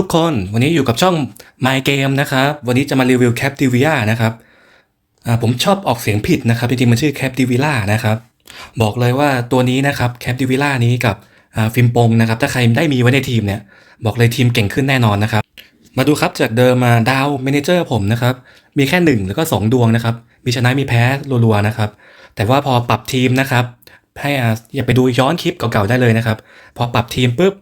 ทุกคนวันนี้อยู่กับช่อง My Game นะครับ วันนี้จะมารีวิว Captivia นะครับผมชอบออกเสียงผิดนะครับ จริงๆ มันชื่อ Captivia นะครับ บอกเลยว่าตัวนี้นะครับ Captivia นี้กับฟิล์มปงนะครับ ถ้าใครได้มีไว้ในทีมเนี่ย บอกเลยทีมเก่งขึ้นแน่นอนนะครับ มาดูครับจากเดิมมาดาวเมนเจอร์ผมนะครับ มีแค่หนึ่งแล้วก็สองดวงนะครับ มีชนะมีแพ้รัวๆนะครับ แต่ว่าพอปรับทีมนะครับให้อย่าไปดูย้อนคลิปเก่าๆได้เลยนะครับ พอปรับทีมปุ๊บ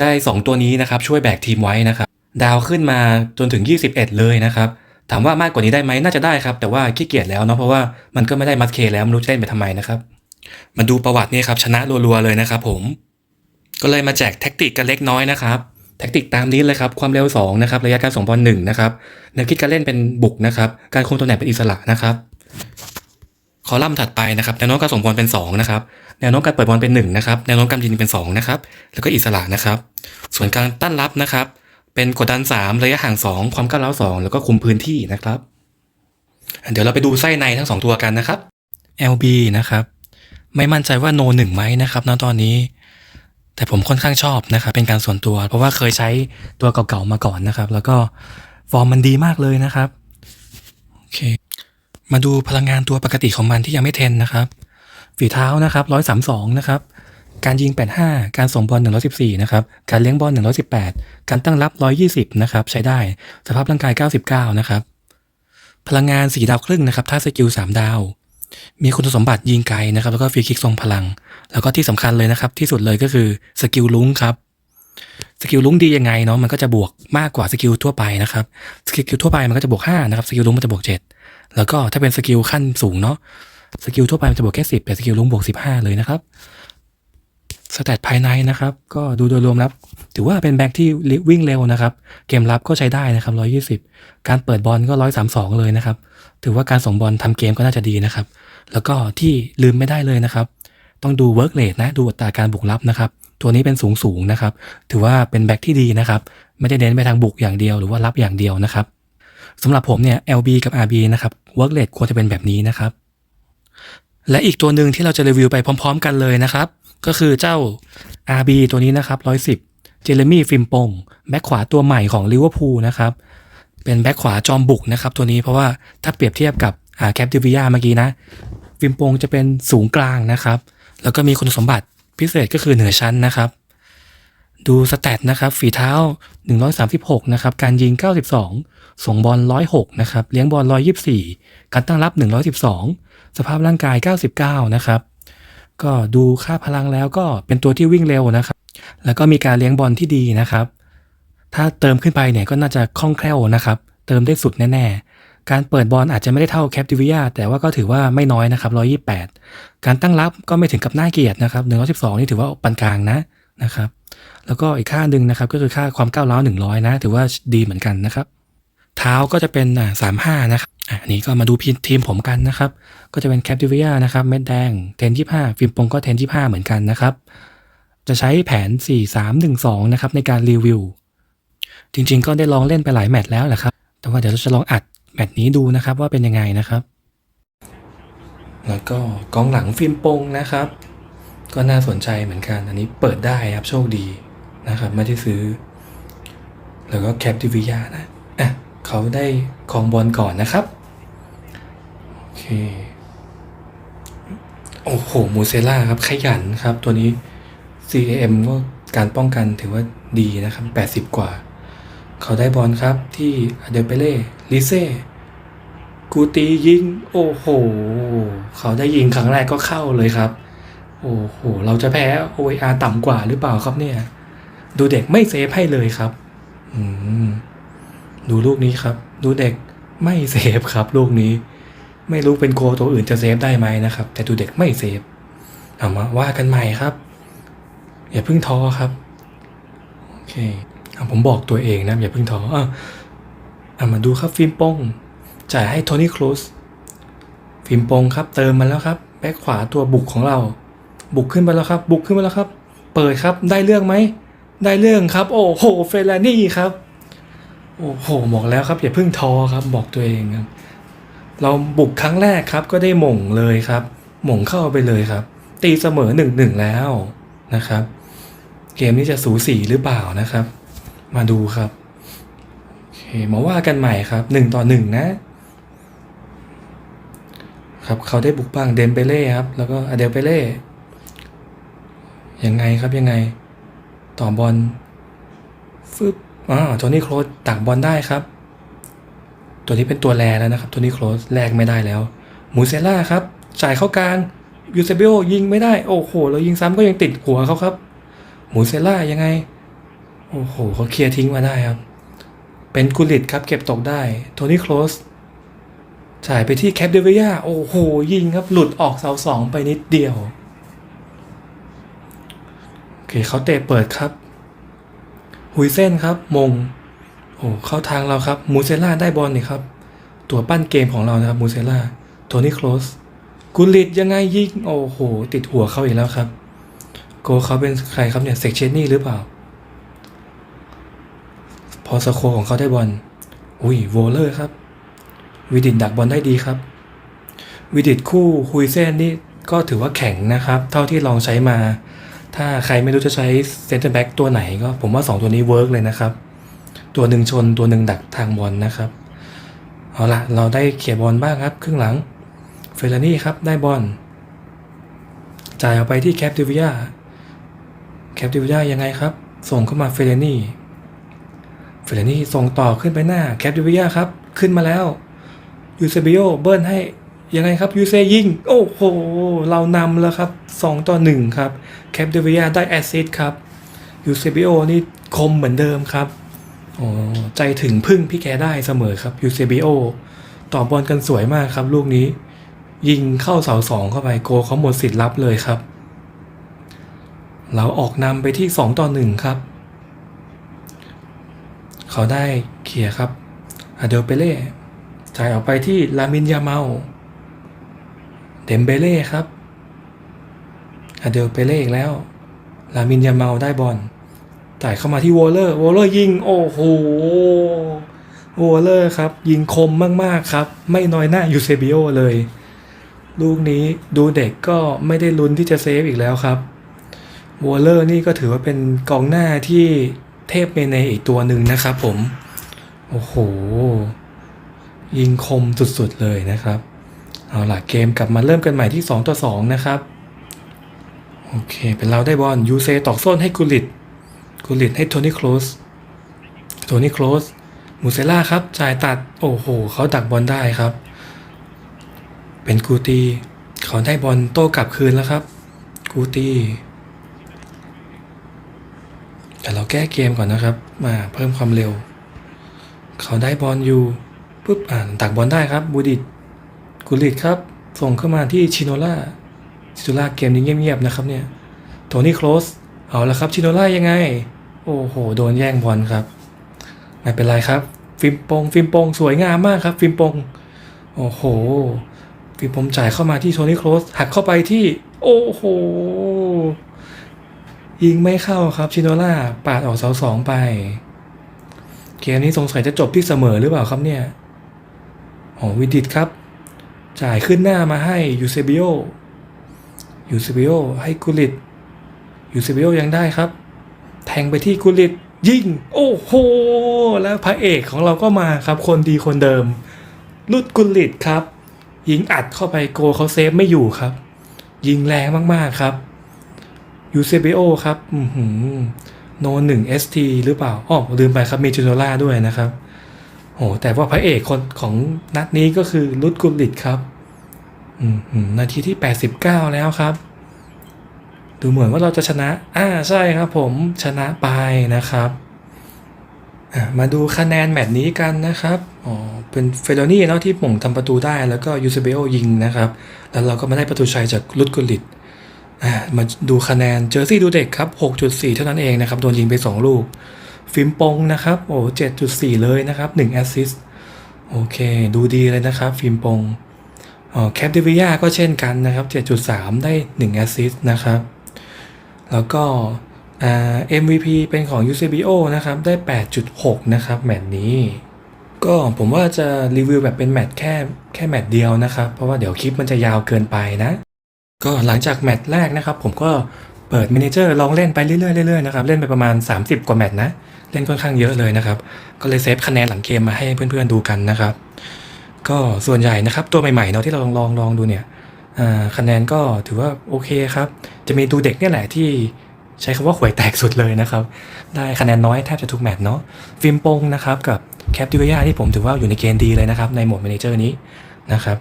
ได้ 2 ตัวนี้นะครับช่วยแบกทีมไว้นะครับ ดาวขึ้นมาจนถึง 21 เลยนะครับ ถามว่ามากกว่านี้ได้ไหมน่าจะได้ครับ แต่ว่าขี้เกียจแล้วเนาะเพราะว่ามันก็ไม่ได้มัดเคแล้วไม่รู้จะเล่นไปทำไมนะครับ มาดูประวัตินี่ครับชนะรัวๆเลยนะครับผม ก็เลยมาแจกแท็กติกกันเล็กน้อยนะครับแท็กติกตามนี้เลยครับความเร็ว2นะครับระยะการส่งบอล1นะครับแนวคิดการเล่นเป็นบุกนะครับการคงตำแหน่งเป็นอิสระนะครับ คอลัมน์ถัดไปนะครับแนวโน้มการส่งบอลเป็น2นะครับแนวโน้มการเปิดบอลเป็น1นะครับแนวโน้มการยิงเป็น2นะครับแล้วก็อิสระนะครับ ส่วนการตั้นรับนะครับ เป็นกดดัน 3 ระยะห่าง 2 ความก้าวร้าว2แล้วก็คุมพื้นที่นะครับ เดี๋ยวเราไปดูไส้ในทั้ง 2 ตัวกันนะครับ LB นะครับ ไม่มั่นใจว่าโนหนึ่งไหมนะครับณตอนนี้ แต่ผมค่อนข้างชอบนะครับเป็นการส่วนตัว เพราะว่าเคยใช้ตัวเก่าๆมาก่อนนะครับ แล้วก็ฟอร์มมันดีมากเลยนะครับ มาดูพลังงานตัวปกติของมันที่ยังไม่เทนนะครับ ฝีเท้านะครับ132นะครับ การยิง 85 การส่งบอล114 นะครับ การเลี้ยงบอล118 การตั้งรับ 120 นะครับ ใช้ได้ สภาพร่างกาย 99 นะครับ พลังงาน 4 ดาวครึ่งนะครับ ถ้าสกิล 3 ดาว มีคุณสมบัติยิงไกลนะครับ แล้วก็ฟรีคิกทรงพลัง แล้วก็ที่สำคัญเลยนะครับ ที่สุดเลยก็คือสกิลลุ้งครับสกิลลุ้งดียังไงเนาะมันก็จะบวกมากกว่าสกิลทั่วไปนะครับสกิลทั่วไปมันก็จะบวก5นะครับสกิลลุ้งมันจะบวก 7 แล้วก็ถ้าเป็นสกิลขั้นสูงเนาะสกิลทั่วไปมันจะบวกแค่10แต่สกิลลุงบวก15เลยนะครับสแตทภายในนะครับ ก็ดูโดยรวมแล้วถือว่าเป็นแบ็กที่วิ่งเร็วนะครับ เกมรับก็ใช้ได้นะครับ 120 การเปิดบอลก็ 132 เลยนะครับ ถือว่าการส่งบอลทำเกมก็น่าจะดีนะครับ แล้วก็ที่ลืมไม่ได้เลยนะครับ ต้องดูเวิร์กเล e นะ ดูอัตราการบุกรับนะครับ ตัวนี้เป็นสูงสูงนะครับ ถือว่าเป็นแบ็กที่ดีนะครับ ไม่ได้เน้นไปทางบุกอย่างเดียวหรือว่ารับอย่างเดียวนะครับ สำหรับผมเนี่ย LB กับ RB นะครับเวิร์กเล e ควรจะเป็นแบบนี้นะครับ และอีกตัวหนึ่งที่เราจะรีวิวไปพร้อม ๆ กันเลยนะครับ ก็คือเจ้า RB ตัวนี้นะครับ110 เจเรมี่ฟิมปงแบ็คขวาตัวใหม่ของลิเวอร์พูลนะครับเป็นแบ็คขวาจอมบุกนะครับตัวนี้เพราะว่าถ้าเปรียบเทียบกับแคปติวิยาเมื่อกี้นะ ฟิมปงจะเป็นสูงกลางนะครับ แล้วก็มีคุณสมบัติพิเศษก็คือเหนือชั้นนะครับ ดูสแตทนะครับ ฝีเท้า 136นะครับการยิง 92 ส่งบอล 106นะครับเลี้ยงบอล 124 การตั้งรับ 112 สภาพร่างกาย 99นะครับก็ดูค่าพลังแล้วก็เป็นตัวที่วิ่งเร็วนะครับ แล้วก็มีการเลี้ยงบอลที่ดีนะครับ ถ้าเติมขึ้นไปเนี่ยก็น่าจะคล่องแคล่วนะครับ เติมได้สุดแน่ๆ การเปิดบอลอาจจะไม่ได้เท่าแคปติวิยาแต่ว่าก็ถือว่าไม่น้อยนะครับ 128 การตั้งรับก็ไม่ถึงกับน่าเกลียดนะครับ 112 นี่ถือว่าปานกลางนะนะครับ แล้วก็อีกค่าหนึ่งนะครับก็คือค่าความก้าวร้าว100 นะ ถือว่าดีเหมือนกันนะครับ เท้าก็จะเป็นอ่า35นะครับอะอันนี้ก็มาดูทีมผมกันนะครับ ก็จะเป็นแคปติวิยนะครับเม็ดแดงเทน25ฟิล์มปงก็เทน25เหมือนกันนะครับ จะใช้แผน 4-3-1-2 นะครับในการรีวิว จริงๆ ก็ได้ลองเล่นไปหลายแมตช์แล้วแหละครับ แต่ว่าเดี๋ยวเราจะลองอัดแมตช์นี้ดูนะครับว่าเป็นยังไงนะครับ แล้วก็กองหลังฟิล์มปงนะครับ ก็น่าสนใจเหมือนกัน อันนี้เปิดได้ครับโชคดี นะครับ ไม่ได้ซื้อ แล้วก็แคปติวิยานะอะเขาได้ครองบอลก่อนนะครับ โอเค โอ้โหมูเซล่าครับ ขยันครับ ตัวนี้ CAM ก็การป้องกันถือว่าดีนะครับ 80 กว่า เขาได้บอลครับที่อเดเปเล่ลิเซ่กูตียิง โอ้โห เขาได้ยิงครั้งแรกก็เข้าเลยครับ โอ้โห เราจะแพ้ OAR ต่ำกว่าหรือเปล่าครับเนี่ย ดูเด็กไม่เซฟให้เลยครับอืมดูลูกนี้ครับ ดูเด็กไม่เซฟครับ ลูกนี้ ไม่รู้เป็นโกตัวอื่นจะเซฟได้ไหมนะครับ แต่ดูเด็กไม่เซฟเอามาว่ากันใหม่ครับ อย่าเพิ่งท้อครับโอเคเอผมบอกตัวเองนะอย่าเพิ่งท้ออะเอามาดูครับฟิล์มป้งจ่ายให้โทนี่ครูซฟิล์มปงครับ เติมมาแล้วครับ แบ็คขวาตัวบุกของเรา บุกขึ้นไปแล้วครับ บุกขึ้นไปแล้วครับ เปิดครับได้เรื่องไหม ได้เรื่องครับ โอ้โหเฟลานี่ครับ โอ้โหบอกแล้วครับ อย่าเพิ่งท้อครับบอกตัวเองครับ เราบุกครั้งแรกครับ ก็ได้หม่งเลยครับ หม่งเข้าไปเลยครับ ตีเสมอหนึ่งหนึ่งแล้วนะครับ เกมนี้จะสูสีหรือเปล่านะครับ มาดูครับโอเคมาว่ากันใหม่ครับหนึ่งต่อหนึ่งนะ ครับเขาได้บุกบ้างเดมเบเล่ครับ แล้วก็อเดลเบเล่ยังไงครับยังไง ต่อบอลฟึบอ่าโทนี่โครสตักบอลได้ครับ ตัวนี้เป็นตัวแรแล้วนะครับโทนี่โครสแลกไม่ได้แล้วมูเซล่าครับ จ่ายเข้ากลางยูเซเบโอยิงไม่ได้ โอ้โหแล้วยิงซ้ำก็ยังติดหัวเขาครับมูเซล่ายังไง โอ้โหเขาเคลียร์ทิ้งมาได้ครับ เป็นกุลิตครับ เก็บตกได้ โทนี่โครสจ่ายไปที่แคปเดวิยาโอ้โห ยิงครับ หลุดออกเสาสองไปนิดเดียว เคเขาเตะเปิดครับ หุยเส้นครับ มง โอ้เข้าทางเราครับ มูเซล่าได้บอลนี่ครับ ตัวปั้นเกมของเรานะครับ มูเซล่าโทนี่โครสกุลิตยังไงยิง โอ้โห ติดหัวเขาอีกแล้วครับ โกเขาเป็นใครครับเนี่ยเซกเชนนี่หรือเปล่า พอสโคของเขาได้บอล อุ้ยโวเลอร์ครับ วิดิตดักบอลได้ดีครับ วิดิตคู่ฮุยเซนนี่ก็ถือว่าแข็งนะครับ เท่าที่ลองใช้มา ถ้าใครไม่รู้จะใช้เซนเตอร์แบ็กตัวไหนก็ผมว่า 2 ตัวนี้เวิร์กเลยนะครับ ตัวหนึ่งชนตัวหนึ่งดักทางบอลนะครับ เอาละเราได้เขี่ยบอลบ้างครับ ครึ่งหลังเฟลานี่ครับได้บอลจ่ายออกไปที่แคปติวิยาแคปติวิยายังไงครับ ส่งเข้ามาเฟลานี่เฟลานี่ส่งต่อขึ้นไปหน้าแคปติวิยาครับ ขึ้นมาแล้วยูเซบิโอเบิ้ลให้ ยังไงครับยูเซยิงโอ้โห เรานำแล้วครับ 2 ต่อ 1 ครับแคปเดวิยาได้แอสซิสต์ครับยูเซบิโอนี่คมเหมือนเดิมครับโอ้ใจถึงพึ่งพี่แกได้เสมอครับยูเซบิโอต่อบอลกันสวยมากครับ ลูกนี้ ยิงเข้าเสาสองเข้าไปโกเขาหมดสิทธิ์รับเลยครับ เราออกนำไปที่ 2 ต่อ 1 ครับ เขาได้เขี่ยครับอเดลเปเล่จ่ายออกไปที่ลามินยาเมา เดมเบเล่ครับอเดลเปเล่อีกแล้ว ลามินยาเมาได้บอลจ่ายเข้ามาที่วอลเลอร์ วอลเลอร์ยิง โอ้โห วอลเลอร์ครับ ยิงคมมาก ๆ ครับ ไม่น้อยหน้ายูเซบิโอเลย ลูกนี้ดูเด็กก็ไม่ได้ลุ้นที่จะเซฟอีกแล้วครับ วอลเลอร์นี่ก็ถือว่าเป็นกองหน้าที่เทพเมเนอีกตัวหนึ่งนะครับผม โอ้โห ยิงคมสุด ๆ เลยนะครับ เอาล่ะเกมกลับมาเริ่มกันใหม่ที่ 2 ต่อ 2 นะครับ โอเค เป็นเราได้บอลยูเซตอกส้นให้กุลิต กุลิตให้โทนี่โคลสโทนี่โคลสมูเซล่าครับจ่ายตัด โอ้โห เขาดักบอลได้ครับ เป็นกูตีเขาได้บอลโต้กลับคืนแล้วครับ กูตีแต่เราแก้เกมก่อนนะครับ มาเพิ่มความเร็ว เขาได้บอลอยู่ปุ๊บอ่านตักบอลได้ครับบูดิต กุลิตครับ ส่งเข้ามาที่ชิโนล่าชิโนล่าเกมนี้เงียบๆนะครับเนี่ยโทนี่โคลสเอาละครับชิโนล่ายังไง โอ้โห โดนแย่งบอลครับ ไม่เป็นไรครับ ฟิมปง ฟิมปง สวยงามมากครับ ฟิมปง โอ้โห ฟิมปงจ่ายเข้ามาที่โทนี่โคลสหักเข้าไปที่ โอ้โห ยิงไม่เข้าครับชิโนล่าปาดออกเสาสองไป เกมนี้สงสัยจะจบที่เสมอหรือเปล่าครับเนี่ยโอ้วิดิตครับ จ่ายขึ้นหน้ามาให้ยูเซบิโอยูเซบิโอให้กุลิตยูเซบิโอยังได้ครับ แทงไปที่กุลิตยิง โอ้โห แล้วพระเอกของเราก็มาครับ คนดีคนเดิม ลุดกุลิตครับ ยิงอัดเข้าไปโกเขาเซฟไม่อยู่ครับ ยิงแรงมากๆครับยูเซบิโอครับ อือหือโนหนึ่ง ST หรือเปล่าอ๋อลืมไปครับมีจูโนล่าด้วยนะครับ โหแต่ว่าพระเอกคนของนัดนี้ก็คือลุดกุลิตครับ อืมนาทีที่ 89 แล้วครับ ดูเหมือนว่าเราจะชนะ อ่าใช่ครับผมชนะไปนะครับอะมาดูคะแนนแมตช์นี้กันนะครับ อ๋อ เป็นเฟโลนี่เนาะที่หม่งทำประตูได้แล้วก็ยูเซเบโอยิงนะครับ แล้วเราก็มาได้ประตูชัยจากลุดกุลิตมาดูคะแนนเจอร์ซี่ดูเด็กครับ 6.4 เท่านั้นเองนะครับ โดนยิงไป 2 ลูก ฟิมปงนะครับโอ้7.4เลยนะครับ1แอสซิสต์โอเค ดูดีเลยนะครับฟิมปงอ๋อแคปเดวิยาก็เช่นกันนะครับ 7.3 ได้1แอสซิสต์นะครับ แล้วก็เอ่า MVP เป็นของ UCBO นะครับ ได้ 8.6 นะครับ แมตช์นี้ ก็ผมว่าจะรีวิวแบบเป็นแมตช์แค่แค่แมตช์เดียวนะครับ เพราะว่าเดี๋ยวคลิปมันจะยาวเกินไปนะ ก็หลังจากแมตช์แรกนะครับ ผมก็เปิดม n นเจอร์ลองเล่นไปเรื่อยๆเรื่อยๆนะครับ เล่นไปประมาณ 30 กว่าแมตช์นะ เล่นค่อนข้างเยอะเลยนะครับ ก็เลยเซฟคะแนนหลังเกมมาให้เพื่อนๆดูกันนะครับ ก็ส่วนใหญ่นะครับตัวใหม่ๆเนาะที่เราลองลองลองดูเนี่ยคะแนนก็ถือว่าโอเคครับ จะมีดูเด็กเนี่ยแหละที่ใช้คำว่าหวยแตกสุดเลยนะครับ ได้คะแนนน้อยแทบจะทุกแมตช์เนาะ ฟิล์มโปงนะครับกับแคปติวิยาที่ผมถือว่าอยู่ในเกณฑ์ดีเลยนะครับ ในโหมด m ม n นเจอร์นี้นะครับ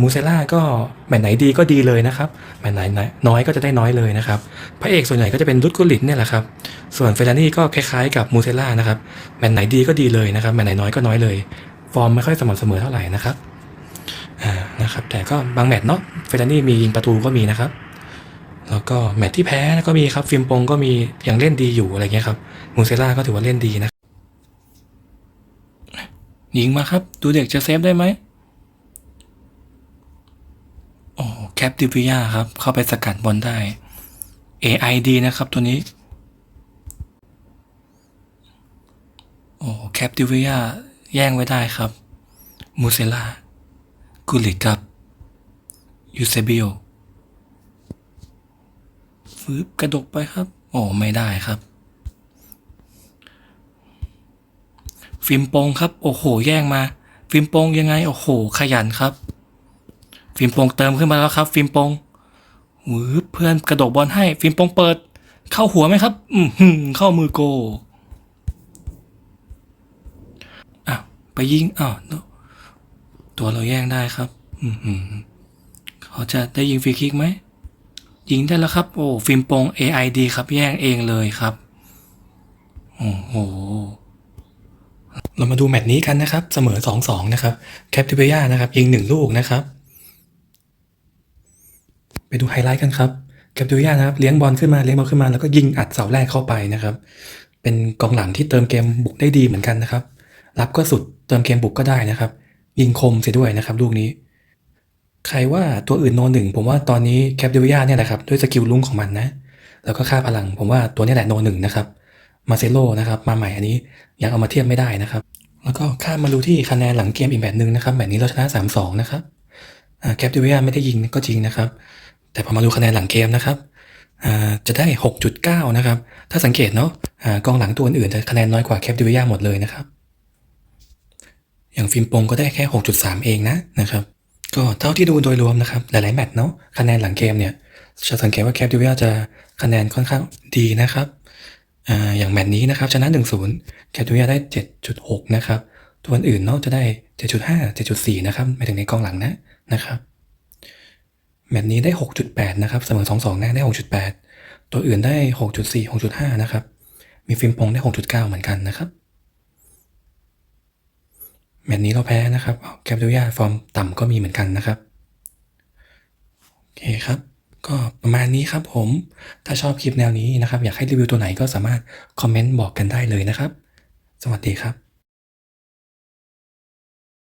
มูเซล่าก็แมตช์ไหนดีก็ดีเลยนะครับแมตช์ไหนน้อยก็จะได้น้อยเลยนะครับพระเอกส่วนใหญ่ก็จะเป็นรุดกุลิตเนี่ยแหละครับส่วนเฟรนนี่ก็คล้ายๆกับมูเซล่านะครับแมตช์ไหนดีก็ดีเลยนะครับแมตช์ไหนน้อยก็น้อยเลย ฟอร์มไม่ค่อยสม่ำเสมอเท่าไหร่นะครับอ่านะครับแต่ก็บางแมตช์เนาะเฟรนนี่มียิงประตูก็มีนะครับแล้วก็แมตช์ที่แพ้ก็มีครับฟิล์มปงก็มียังเล่นดีอยู่อะไรเงี้ยครับมูเซล่าก็ถือว่าเล่นดีนะยิงมาครับ ดูเด็กจะเซฟได้ไหมโอ้ แคปติวิยาครับ เข้าไปสกัดบอลได้ AI ดีนะครับตัวนี้ โอ้แคปติวิยาแย่งไว้ได้ครับมูเซล่ากุลิตครับยูเซบิโอฟืบกระดกไปครับ โอ้ไม่ได้ครับ ฟิล์มโปงครับ โอ้โห แย่งมา ฟิล์มโปงยังไง โอ้โห ขยันครับ ฟิล์มโปงเติมขึ้นมาแล้วครับ ฟิล์มโปงวืเพื่อนกระโดดบอลให้ ฟิล์มโปงเปิด เข้าหัวไหมครับ อืมเข้ามือโกอ้าวไปยิงอ้าวตัวเราแย่งได้ครับ อืมเขาจะได้ยิงฟรีคิกไหมยิงได้แล้วครับ โอ้ฟิล์มโปง AI ดีครับ แย่งเองเลยครับโอ้โหเรามาดูแมตช์นี้กันนะครับ เสมอ 2-2 นะครับ แคปติเบียนะครับ ยิงหนึ่งลูกนะครับ ดูไฮไลท์กันครับแคปติเบียนะครับเลี้ยงบอลขึ้นมาเลี้ยงบอลขึ้นมาแล้วก็ยิงอัดเสาแรกเข้าไปนะครับ เป็นกองหลังที่เติมเกมบุกได้ดีเหมือนกันนะครับ รับก็สุดเติมเกมบุกก็ได้นะครับ ยิงคมเสียด้วยนะครับลูกนี้ ใครว่าตัวอื่นโนหนึ่งผมว่าตอนนี้แคปเดวิยาเนี่ยแหละครับด้วยสกิลลุ้งของมันนะ แล้วก็ค่าพลัง ผมว่าตัวนี้แหละโนหนึ่งนะครับมาเซโลนะครับมาใหม่อันนี้ยังเอามาเทียบไม่ได้นะครับ แล้วก็ข้ามมาดูที่คะแนนหลังเกมอีกแบบหนึ่งนะครับแบบนี้เราชนะ 3-2 นะครับแคปเดวิยาไม่ได้ยิงก็จริงนะครับ แต่พอมาดูคะแนนหลังเกมนะครับจะได้ 6.9 นะครับ ถ้าสังเกตเนาะกองหลังตัวอื่นจะคะแนนน้อยกว่าแคปเดวิยาหมดเลยนะครับ อย่างฟิล์มปงก็ได้แค่ 6.3 เองนะนะครับ ก็เท่าที่ดูโดยรวมนะครับ หลายๆแมตช์เนาะคะแนนหลังเกมเนี่ยจะสังเกตว่าแคปติวิอาจะคะแนนค่อนข้างดีนะครับออย่างแมตช์นี้นะครับชนะ 1-0 แคปติวิอาได้ 7.6 นะครับ ตัวอื่นเนาะจะได้ 7.5 7.4 นะครับหมายถึงในกองหลังนะนะครับ แมตช์นี้ได้ 6.8 นะครับ เสมอ 2-2นะได้ 6.8 ตัวอื่นได้ 6.4 6.5 นะครับ มีฟิล์มปงได้ 6.9 เหมือนกันนะครับ แมตช์นี้เราแพ้นะครับแคปติวิอาฟอร์มต่ำก็มีเหมือนกันนะครับ โอเคครับ ก็ประมาณนี้ครับผม ถ้าชอบคลิปแนวนี้นะครับ อยากให้รีวิวตัวไหนก็สามารถคอมเมนต์บอกกันได้เลยนะครับ สวัสดีครับ